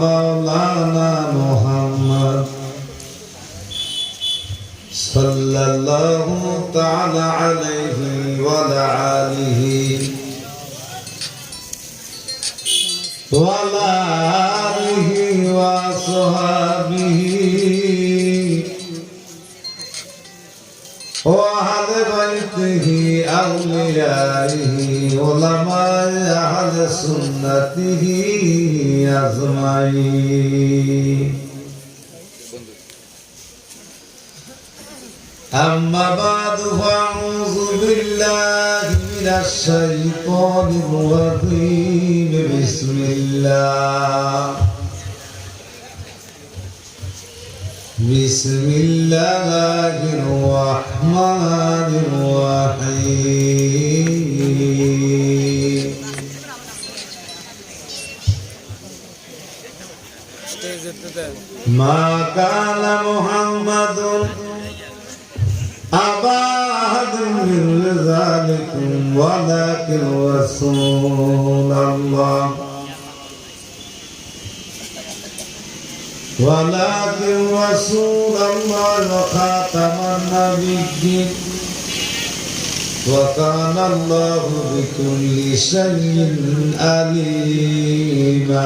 la la la. أهل سنته أجمعين أما بعد فأعوذ بالله من الشيطان الرجيم بسم الله بسم الله الرحمن الرحيم ما كان محمد أبا أحد من رجالكم ولكن رسول الله ولكن رسول الله وخاتم النبيين وكان الله بكل شيء عليما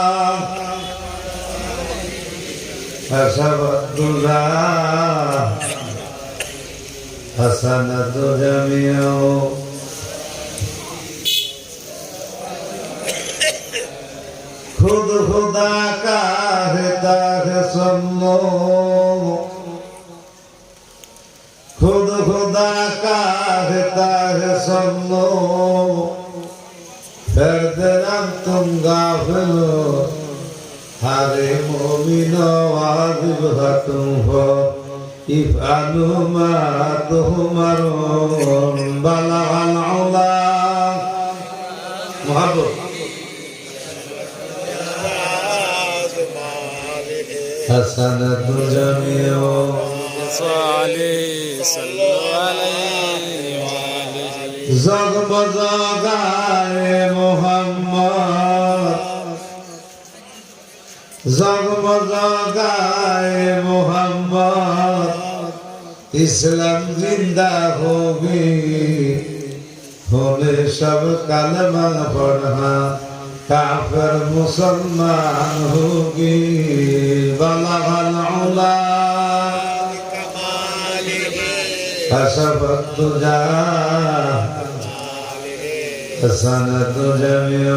فصبر الله حسنة جميعه خود خدا کا ہداغ سنو خود خدا کا ہداغ سنو پھر دن تم غافل হারে মমিন আজিব তুম ইফানু মা তোমার বালা আলা মহাবত حسنة الجميع صلي صلوا عليه وعليه زغ بزغ محمد জগমজাগায় মোহাম্মদ ইসলাম জিন্দা হোগি হলে সব কালমা পড়া কাফের মুসলমান হোগি বলাভাল উলা حسبت تجا حسنة جميع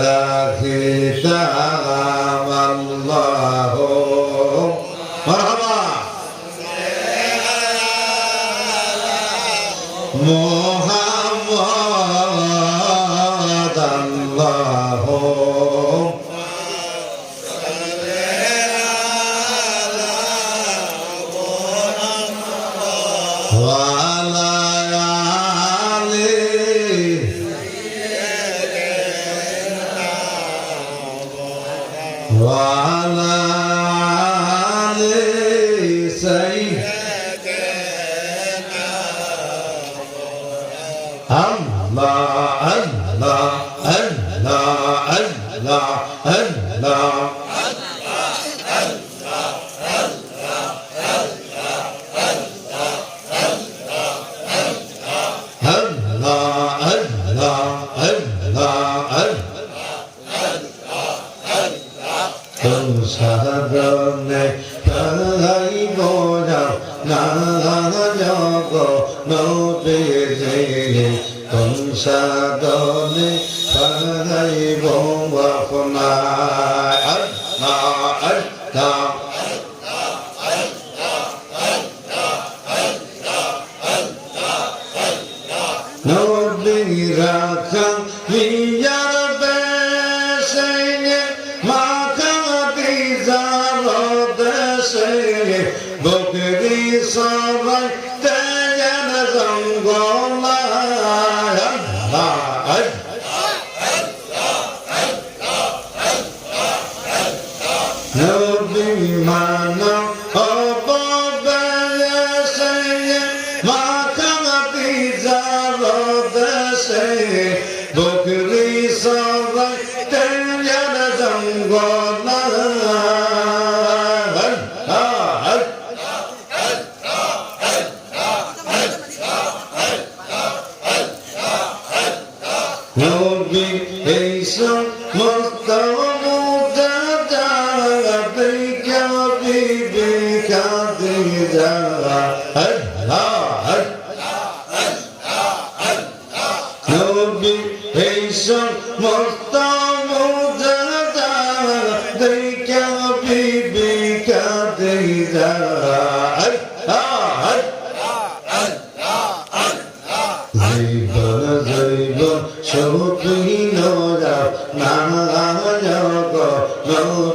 রাখিতাম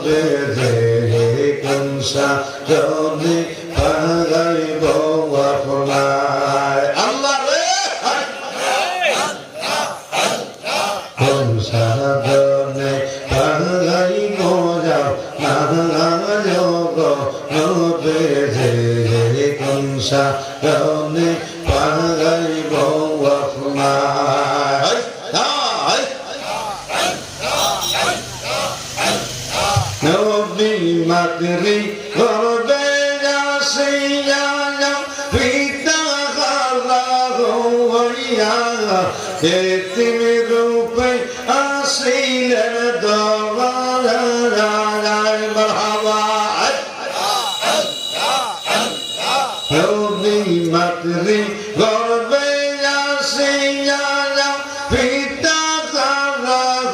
রে রে কুমসা রবি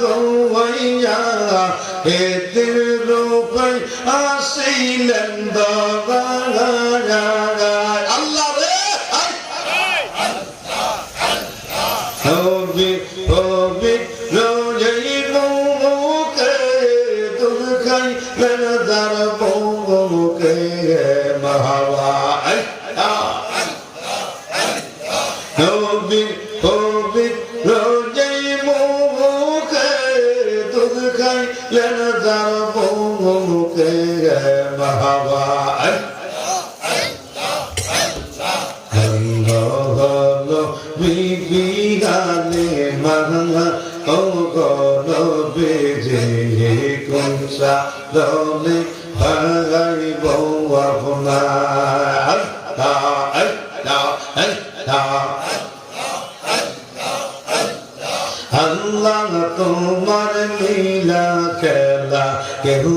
गौया हे दिल আল্লাহ আল্লাহ তোমার লীলা খেলা কেহু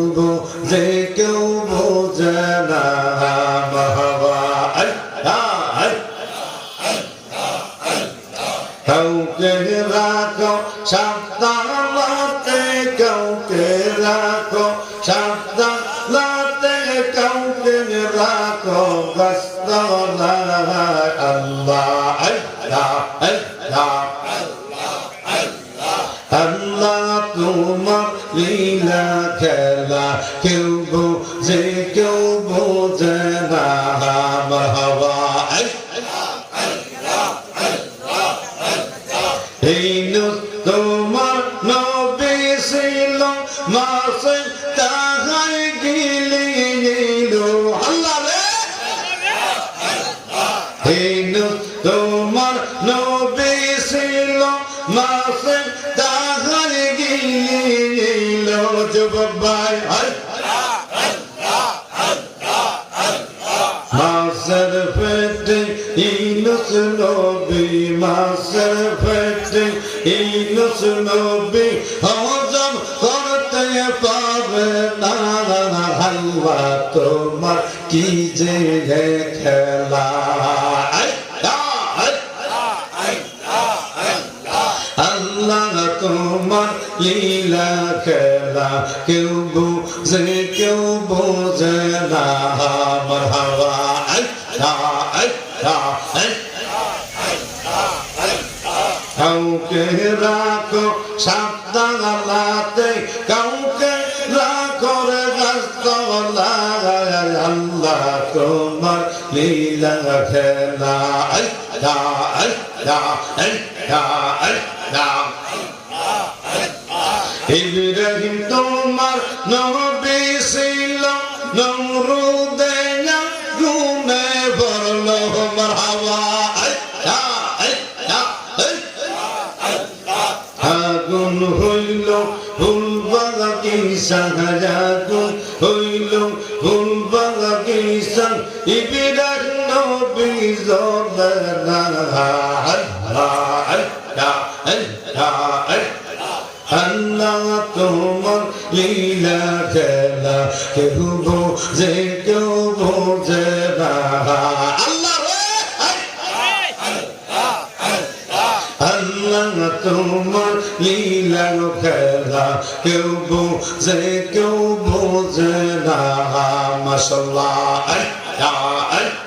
إله لا لا لا لا لا إبراهيم تمر نور আল্লাহ তোমার লীলা খেলা কেহ বোঝে কেউ বোঝে না আল্লাহ তোমার লীলা খেলা কেউ বোঝে কেউ বোঝে না মাসাল্লাহ আল্লাহ আল্লাহ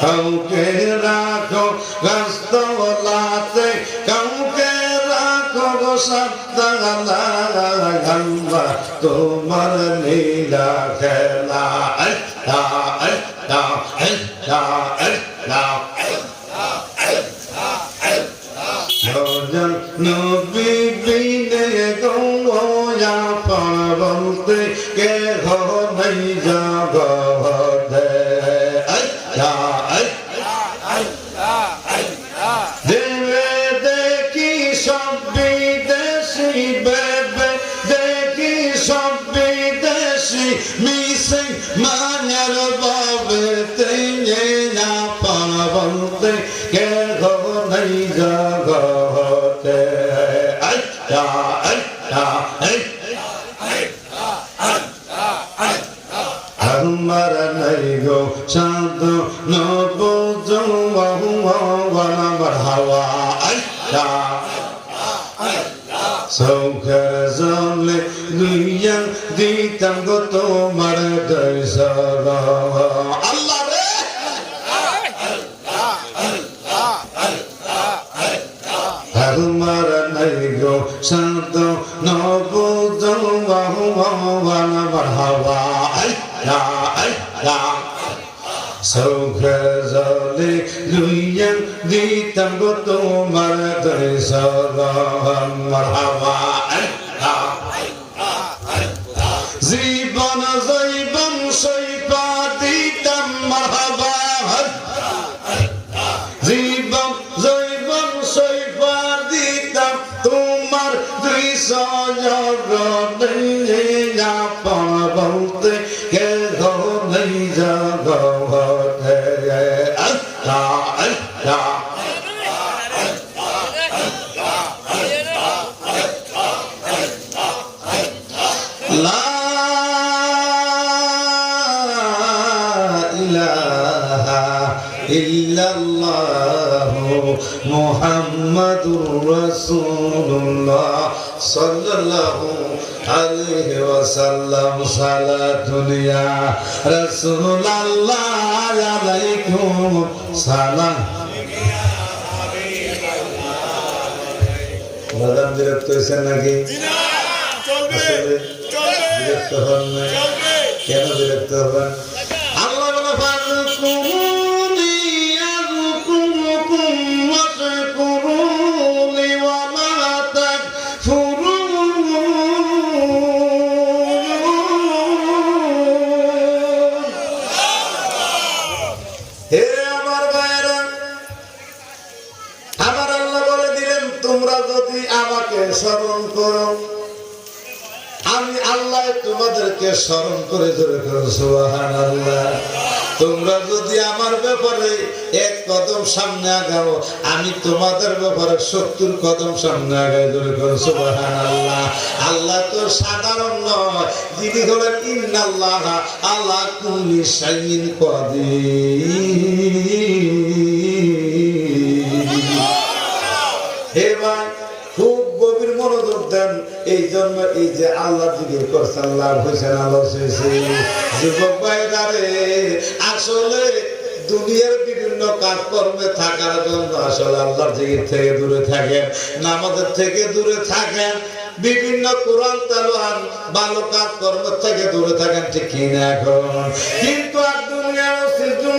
কাউকে na pa na van te ke ho nai ga vai রাসূলুল্লাহ আলাইকুম সালাম। বাদাম বিরক্ত হয়েছেন নাকি? চলবে! কেন বিরক্ত হবেন? তাদেরকে স্মরণ করে ধরে তোমরা যদি আমার ব্যাপারে এক কদম সামনে আগাও, আমি তোমাদের ব্যাপারে সত্তর কদম সামনে আগাই ধরে আল্লাহ আল্লাহ তো সাধারণ নয়, যিনি হলেন ইন্নাল্লাহ, আল্লাহ কুলি সাইন কদিন হে এই জন্য এই যে আল্লাহ জিজ্ঞেস করছেন লাভ হয়েছে না লস হয়েছে যুবক ভাইরা রে, আসলে দুনিয়ার বিভিন্ন কাজকর্মে থাকার জন্য আসলে আল্লাহর জিগির থেকে দূরে থাকেন, নামাজের থেকে দূরে থাকেন, বিভিন্ন কোরআন তালোয়ান ভালো কাজ কর্ম থেকে দূরে থাকেন, ঠিক কিনা এখন? কিন্তু আর দুনিয়া সিজুল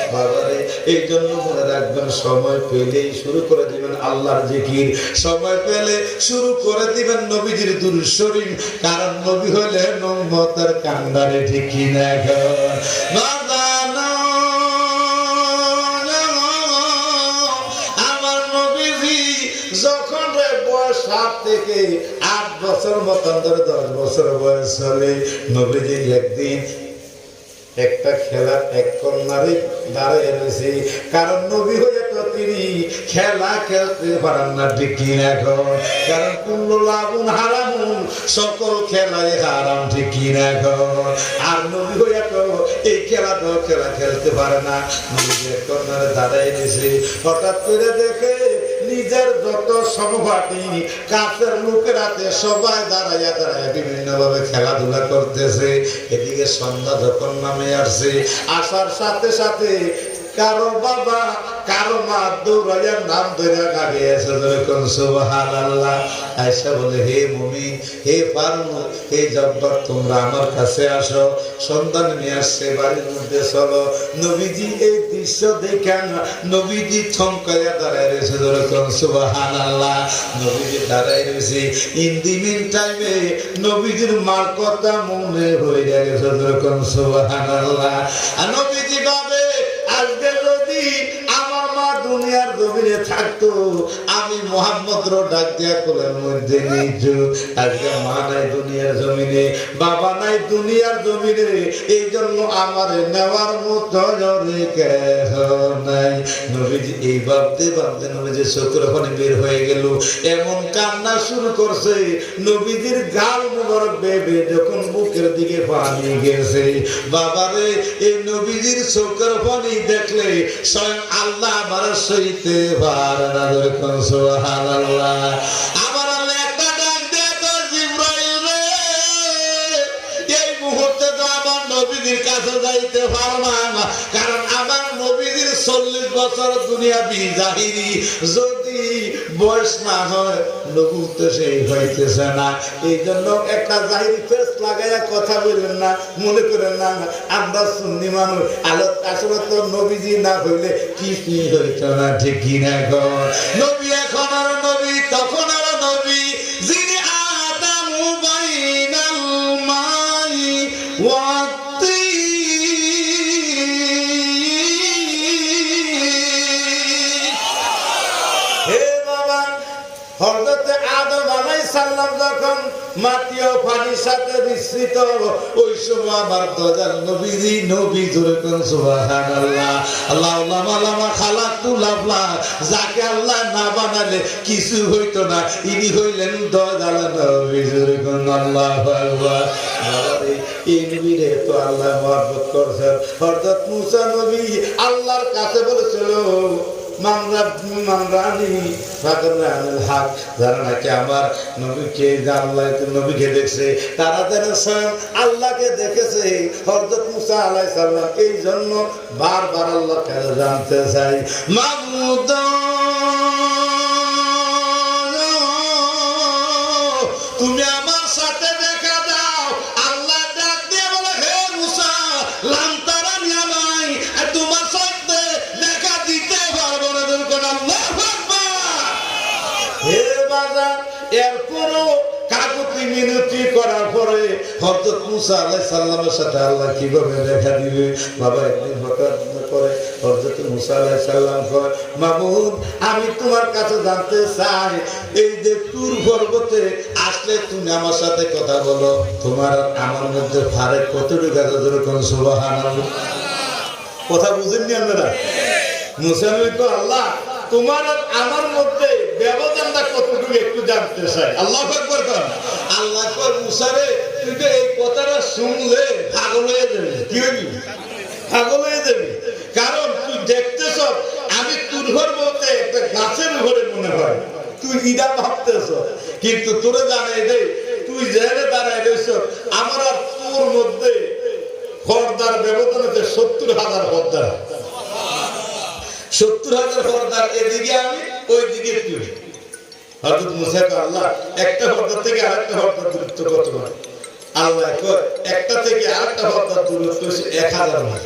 কারণ নবী হলে নমতের কান্দারে ঠিক কিনা আমার নবীজি যখন সাত থেকে আট বছর ধরে দশ বছর বয়স হলে নবীজি একদিন একটা খেলার এক কন্যারে দাঁড়িয়ে কারণ নবী হয়ে তো তিনি খেলা খেলতে পারেন না, ঠিক এখন কারণ কুল্লু লাগুন হারামুন, সকল খেলায় হারাম, ঠিক এখন আর নবী হয়ে তো এই খেলাটাও খেলা খেলতে পারে না। নবী এক কন্যারে দাঁড়িয়ে রয়েছে হঠাৎ করে দেখে নিজের যত সমভাটি কাছের লোকেরাতে সবাই দাঁড়াইয়া দাঁড়াইয়া বিভিন্ন ভাবে খেলাধুলা করতেছে। এদিকে সন্ধ্যা যখন নামে আসছে, আসার সাথে সাথে কারও বাবা, কারও মা দৌড়াইয়ার নাম ধরে গাড়ি এসে ধরে আল্লাহ আয়সা বলে, হে মুমিন, হে পারু হে জব্বার, তোমরা আমার কাছে আসো। সন্তান নিয়ে আসছে, বাড়ির মধ্যে চলো। নবীজি এই দৃশ্য দেখেন নবীজি থমকাইয়া দাঁড়ায় রয়েছে ধরে কোন সুবহান আল্লাহ নবীজি দাঁড়ায় রয়েছে। ইন দি মিন টাইমে নবীজির মার কথা মনে হয়ে গেছে ধরে কোন সুবহান আল্লাহ নবীজি ভাবে জমিনে থাকতো দুনিয়ার জমিনে এই জন্য আমার নেওয়ার মতো নাই। নবীজি এই ভাবতে ভাবতে নবীজি বের হয়ে গেল। এমন কান্না শুরু করছে, নবীজির গাল বেবে যখন বুকের দিকে পানি গেছে। বাবারে এই নবীজির চোখের দেখলে স্বয়ং আল্লাহ আমার সইতে না। সুবহানাল্লাহ। আমার আল্লাহ একটা ডাক দিয়ে তো জিব্রাইল রে। এই মুহূর্তে তো আমার নবীজির কাছে যাইতে পারব বছর দুনিয়া বিজাহিরি যদি বয়স না হয় নবুত সেই হইতেছে না। এই জন্য একটা জাহিরি ফেস লাগাইয়া কথা বললেন না, মনে করেন না, আমরা সুন্নি মানুষ। আলো আসলে তো নবীজি না হইলে কি কি হইতো না, ঠিক কি না নবী এখন আর নবী, তখন আর নবী। সালাম যখন পানির সাথে ওই সময় আমার নবী জোরে কোন আল্লাহ লামা লামা যাকে আল্লাহ না বানালে কিছু হইতো না, ইনি হইলেন নবী জোরে কোন, আল্লাহু আকবার। এই নবীরে তো আল্লাহ মহব্বত করছেন। হযরত মুসা নবী আল্লাহর কাছে বলেছিল মামলা মামলানি ফাকরানুল হক। যারা নাকি আমার নবীকে আল্লাহ নবীকে দেখছে, তারা যেন স্বয়ং আল্লাহকে দেখেছে। হযরত মুসা আলাইহিস সালাম, এই জন্য বারবার আল্লাহর জানতে চাই। মাহমুদ, তুমি মিনতি করার পরে হযরত মুসা আলাইহিস সালামের সাথে আল্লাহ কীভাবে দেখা দিবে? বাবা, একদিন হঠাৎ করে হযরত মুসা আলাইহিস সালাম কয় মামুদ আমি তোমার কাছে জানতে চাই, এই যে তুর পর্বতে আসলে তুমি আমার সাথে কথা বলো। তোমার আমার মধ্যে ফারেক কতটুকু আছে? যেরকম সুবহানাল্লাহ। কথা বুঝেননি আপনারা? মুসানবী তো আল্লাহ, তোমার আমার মধ্যে ব্যবধানটা কতটুকু একটু জানতে চাই। আল্লাহ একবার কর আল্লাহ কর মুসারে তুই এই কথাটা শুনলে পাগল হয়ে যাবে। কি হইবি? পাগল হয়ে যাবে। কারণ তুই দেখতেছ, আমি তোর ঘর বলতে একটা গাছের ঘরে মনে হয়। তুই ইডা ভাবতেছ। কিন্তু তোরে জানাই দে তুই জেনে দাঁড়ায় রয়েছ আমার আর তোর মধ্যে ফর্দার ব্যবধান আছে সত্তর হাজার ফর্দার সত্তর হাজার ফর্দার এদিকে আমি ওই দিকে তুই। হযরত মুসা কয়, আল্লাহ একটা ফর্দার থেকে আরেকটা ফর্দার দূরত্ব কত মানে আল্লাহ কয়, একটা থেকে আরেকটা ফর্দার দূরত্ব হচ্ছে এক হাজার মাইল।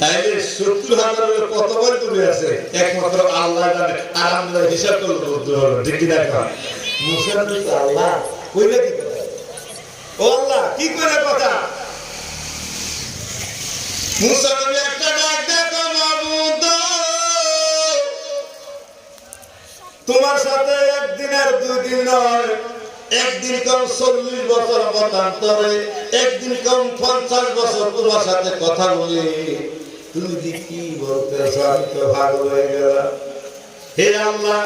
তাইলে সত্তর হাজারের কতবার দূরে আছে? একমাত্র আল্লাহ জানে। আর আমরা হিসাব করলে বলতে পারব ঠিক কিনা কয়? মুসা আল্লাহ কইলে কি ও আল্লাহ কি করে কথা? মুসা নবী একটা তোমার সাথে একদিন আর দুই দিন নয়। একদিন কম চল্লিশ বছর মতান্তরে, একদিন কম পঞ্চাশ বছর তোমার সাথে কথা বলে। তুমি কি বলতে আমি তো ভাগ হয়ে গেলাম। হে আল্লাহ,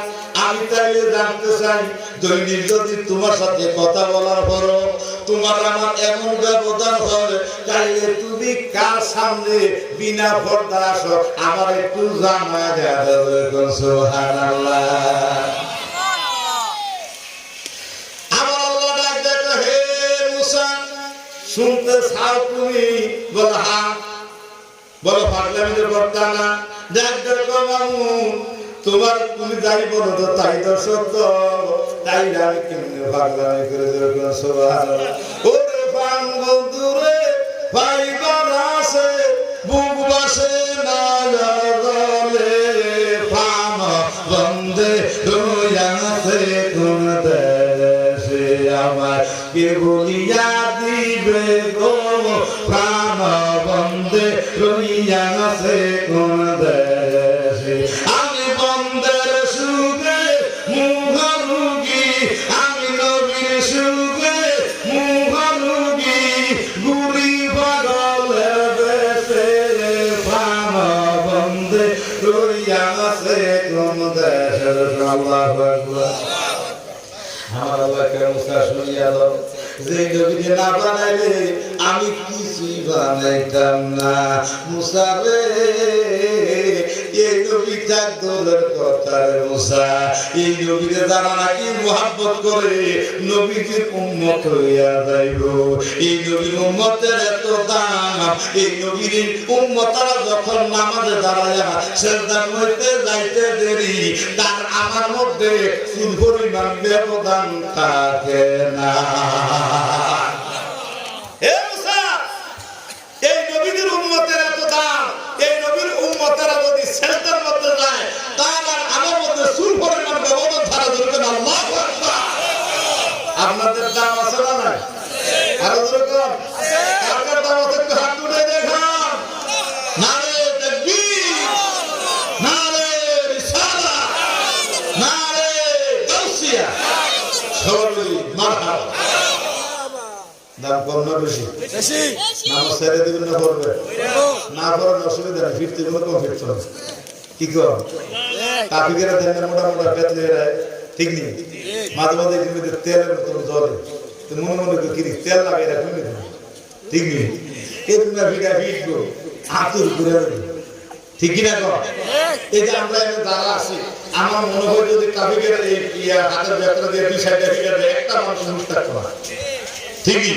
আমি তাইলে জানতে চাই, দৈনিক যদি তোমার সাথে কথা বলার পরও তোমার আমার এমন ব্যবধান হয়, তাইলে তুমি কার সামনে বিনা পর্দা আসো? আমার একটু জানা যাবে সুবহানাল্লাহ। আমার আল্লাহ হে শুনতে চাও তুমি? বলো হ্যাঁ। বলো পাগলামি তো করতাম না দেখ দেখো মামু তোমার তুমি যাই বলো তো তাই তো সত্য। তাই না আমি কেমনি পাগলামি করে যেরকম সোহান ওরে পান বন্ধুরে ভাই বাসে বুক বাসে কোন আমার কে বলিয়া দিবে গো? প্রাণ বন্দে রইয়াছে কোন দেশে আল্লাহু নবীকে না বানাইলে, আমি কিছুই বানাইতাম না। মুসা রে এই নবী উম্মতের এত দাম। এই নবীর উম্মতারা যখন নামাজে দাঁড়ায়া সেজদার মধ্যে দেরি, তার আমার মধ্যে থাকে না। এই সেজদার মধ্যে তার মধ্যে পরিমাণ আপনাদের দাম আছে না আরও কার দাম আছে একটু হাত তুলে দেখান নারে তাকবীর নারে রিসালা নারে গাউসিয়া সবার বলি মারহাবা দাম কম না বেশি। নামাজ ছেড়ে দিবেন না পড়বে। না পড়ার অসুবিধা নেই ফিরতে কোনো কম ফিরতে হবে। কি কর? কাপিকেরা দেন মোটা মোটা পেতলে ঠিক নেই? মাঝে মাঝে কিন্তু তেলের মতন জলে তো মনে মনে কিরি তেল রাখবি না ঠিক নেই? এরকম ভিড়া ভিড় আতুর করে ঠিক কি কর? এই যে আমরা যারা আছি আমার মনে হয় যদি কাপিকেরা এই হাতের ব্যথা দিয়ে দুই সাইডে একটা মানুষ মুখ থাকতো ঠিকই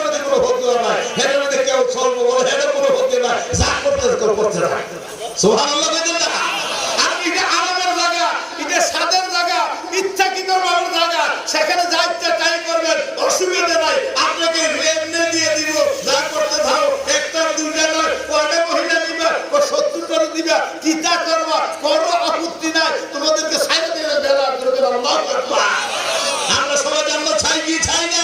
নাই হেনের মধ্যে কেউ সর্ব বলে হেনের কোনো ফতুয়া নাই যা করতে করতে না সুবহানাল্লাহ বেদের না আর এটা আরামের জায়গা, এটা সাদের জায়গা, ইচ্ছাকৃত ভাবে জায়গা। সেখানে যা ইচ্ছা তাই করবেন, অসুবিধা নাই। আপনাকে এমনি দিয়ে দিব, যা করতে থাকো। একটা দুইটা নয়, কয়টা মহিলা দিবা ও সত্তরটা দিবা চিন্তা করবা করো আপত্তি নাই। তোমাদেরকে সাইড বেলা করবে আল্লাহ। আমরা সবাই জান্নাত চাই কি চাই না।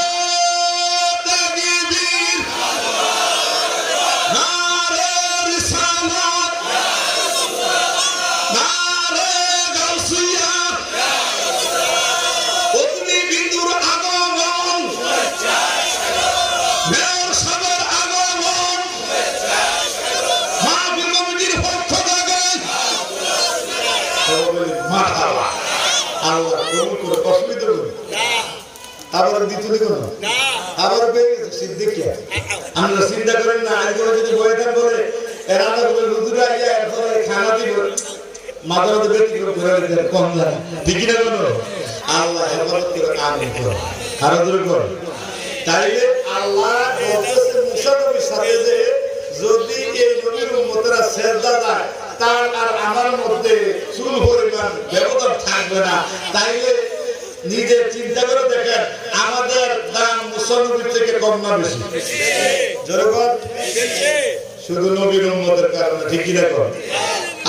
মাঝে ব্যক্তি করে দিতে কম জানে ঠিকই না। কোনো আল্লাহ হেফাজত করে আমিন করে। আরও দূরে করে তাইলে আল্লাহ বলতেছে মুসা নবীর সাথে যে যদি এই নবীর উম্মতেরা সেজদা দেয়, তার আর আমার মধ্যে চুল পরিমাণ ব্যবধান থাকবে না। তাইলে নিজে চিন্তা করে দেখেন, আমাদের দাম মুসলমানের থেকে কম না বেশি? যেরকম শুধু নবীর উম্মতের কারণে ঠিকই দেখো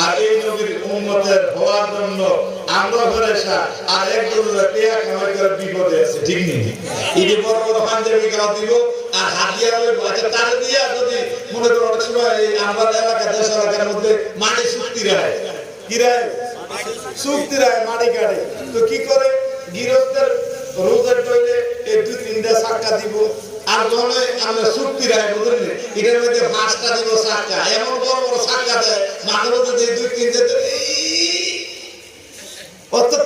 আর এই নবীর উম্মতের হওয়ার জন্য আমরা ফেরেশা আর একজন টিয়া কামাই করে বিপদে আছে। ঠিক নেই এই বড় বড় পাঞ্জাবি গাও দিব আর হাতিয়া ওই বাচ্চা তারে দিয়া যদি মনে করো অনেক সময় এই আমাদের এলাকা দেশ এলাকার মধ্যে মাটি শুক্তি রায়। কি রায়? চুক্তি রায় মাটি কাটে। তো কি করে? গৃহস্থের রোজের টইলে এই দুই তিনটা চাক্কা দিব। আর যখন আমরা শুক্তি রায় বুঝলেন এটার মধ্যে পাঁচটা দিব চাক্কা এমন বড় বড় চাক্কা দেয় মাঝে যে দুই তিন অর্থাৎ